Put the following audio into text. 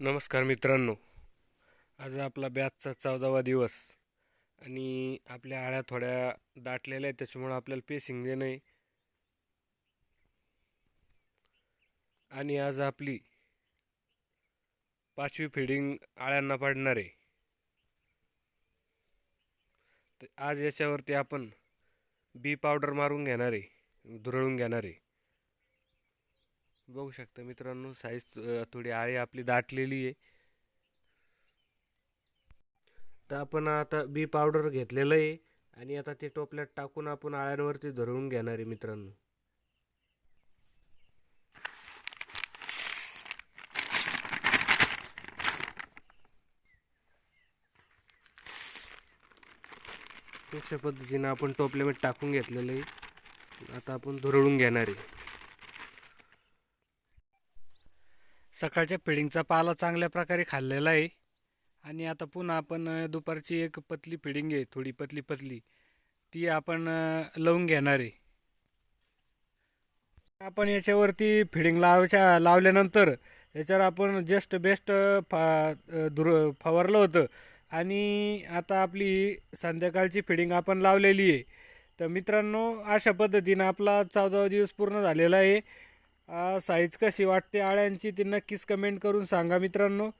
नमस्कार मित्रांनो. आज आपला बॅचचा चौदावा दिवस आणि आपल्या आळ्या थोड्या दाटलेल्या आहेत त्याच्यामुळं आपल्याला पेसिंग देणं आहे. आणि आज आपली पाचवी फिडिंग आळ्यांना पडणार आहे. तर आज याच्यावरती आपण बी पावडर मारून घेणार आहे धुरळून घेणार आहे. बघू शकता मित्रांनो साईज थोडी आळी आपली दाटलेली आहे. तर आपण आता बी पावडर घेतलेलं आहे आणि आता ते टोपल्यात टाकून आपण आळ्यांवरती धरून घेणार आहे मित्रांनो. अशा पद्धतीनं आपण टोपल्यामध्ये टाकून घेतलेलं आहे. आता आपण धुरळून घेणार आहे. सकाळच्या फिडिंगचा पाला चांगल्या प्रकारे खाल्लेला आहे. आणि आता पुन्हा आपण दुपारची एक पतली फिडिंग आहे थोडी पतली पतली. ती आपण लावून घेणार आहे. आपण याच्यावरती फिडिंग लावायच्या लावल्यानंतर याच्यावर आपण जस्ट बेस्ट फा धुर फवारलं होतं. आणि आता आपली संध्याकाळची फिडिंग आपण लावलेली आहे. तर मित्रांनो अशा पद्धतीनं आपला चौदावा दिवस पूर्ण झालेला आहे. साईज कशी वाटते आळ्यांची ती नक्कीच कमेंट करून सांगा मित्रांनो.